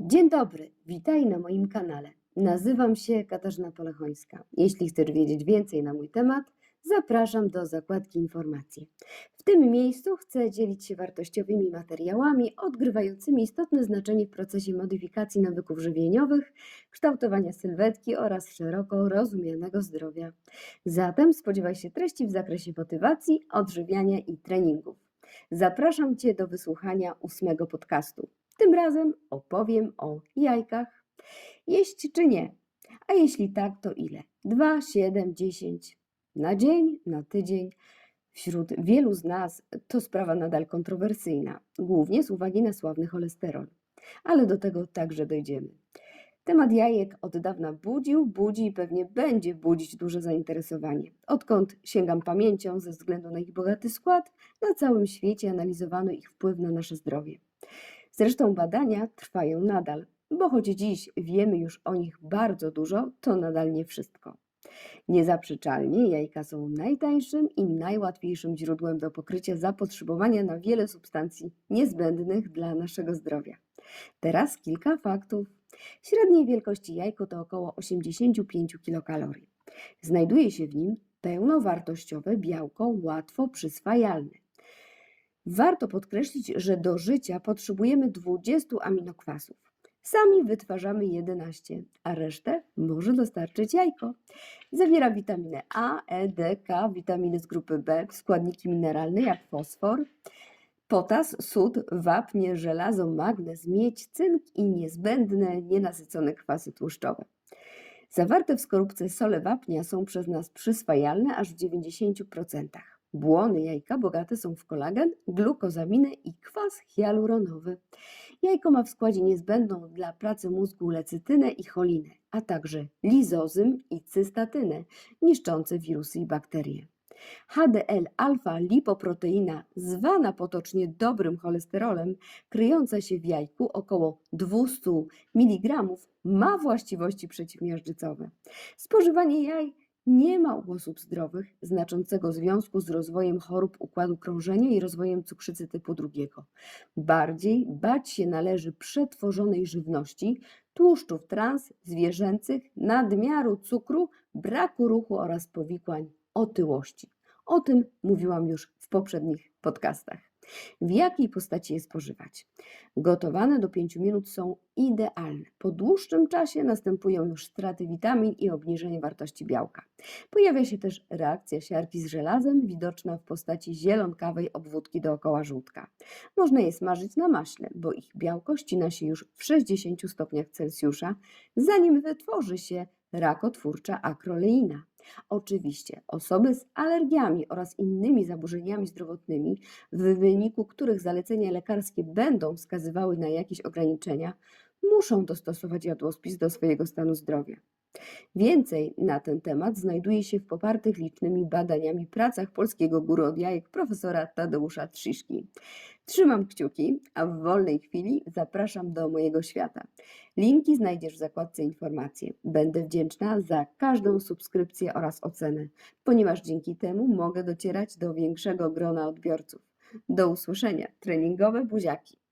Dzień dobry, witaj na moim kanale. Nazywam się Katarzyna Polechońska. Jeśli chcesz wiedzieć więcej na mój temat, zapraszam do zakładki informacje. W tym miejscu chcę dzielić się wartościowymi materiałami odgrywającymi istotne znaczenie w procesie modyfikacji nawyków żywieniowych, kształtowania sylwetki oraz szeroko rozumianego zdrowia. Zatem spodziewaj się treści w zakresie motywacji, odżywiania i treningów. Zapraszam Cię do wysłuchania ósmego podcastu. Tym razem opowiem o jajkach. Jeść czy nie? A jeśli tak, to ile? 2, 7, 10 na dzień, na tydzień. Wśród wielu z nas to sprawa nadal kontrowersyjna, głównie z uwagi na sławny cholesterol. Ale do tego także dojdziemy. Temat jajek od dawna budził, budzi i pewnie będzie budzić duże zainteresowanie. Odkąd sięgam pamięcią ze względu na ich bogaty skład, na całym świecie analizowano ich wpływ na nasze zdrowie. Zresztą badania trwają nadal, bo choć dziś wiemy już o nich bardzo dużo, to nadal nie wszystko. Niezaprzeczalnie jajka są najtańszym i najłatwiejszym źródłem do pokrycia zapotrzebowania na wiele substancji niezbędnych dla naszego zdrowia. Teraz kilka faktów. Średniej wielkości jajko to około 85 kilokalorii. Znajduje się w nim pełnowartościowe białko łatwo przyswajalne. Warto podkreślić, że do życia potrzebujemy 20 aminokwasów. Sami wytwarzamy 11, a resztę może dostarczyć jajko. Zawiera witaminę A, E, D, K, witaminy z grupy B, składniki mineralne jak fosfor, potas, sód, wapnie, żelazo, magnez, miedź, cynk i niezbędne nienasycone kwasy tłuszczowe. Zawarte w skorupce sole wapnia są przez nas przyswajalne aż w 90%. Błony jajka bogate są w kolagen, glukozaminę i kwas hialuronowy. Jajko ma w składzie niezbędną dla pracy mózgu lecytynę i cholinę, a także lizozym i cystatynę, niszczące wirusy i bakterie. HDL-alfa-lipoproteina, zwana potocznie dobrym cholesterolem, kryjąca się w jajku około 200 mg, ma właściwości przeciwmiażdżycowe. Spożywanie jaj nie ma u osób zdrowych znaczącego związku z rozwojem chorób układu krążenia i rozwojem cukrzycy typu drugiego. Bardziej bać się należy przetworzonej żywności, tłuszczów trans, zwierzęcych, nadmiaru cukru, braku ruchu oraz powikłań otyłości. O tym mówiłam już w poprzednich podcastach. W jakiej postaci je spożywać? Gotowane do 5 minut są idealne. Po dłuższym czasie następują już straty witamin i obniżenie wartości białka. Pojawia się też reakcja siarki z żelazem, widoczna w postaci zielonkawej obwódki dookoła żółtka. Można je smażyć na maśle, bo ich białko ścina się już w 60 stopniach Celsjusza, zanim wytworzy się rakotwórcza akroleina. Oczywiście osoby z alergiami oraz innymi zaburzeniami zdrowotnymi, w wyniku których zalecenia lekarskie będą wskazywały na jakieś ograniczenia, muszą dostosować jadłospis do swojego stanu zdrowia. Więcej na ten temat znajduje się w popartych licznymi badaniami pracach polskiego guru od jajek profesora Tadeusza Trziszki. Trzymam kciuki, a w wolnej chwili zapraszam do mojego świata. Linki znajdziesz w zakładce informacje. Będę wdzięczna za każdą subskrypcję oraz ocenę, ponieważ dzięki temu mogę docierać do większego grona odbiorców. Do usłyszenia. Treningowe buziaki.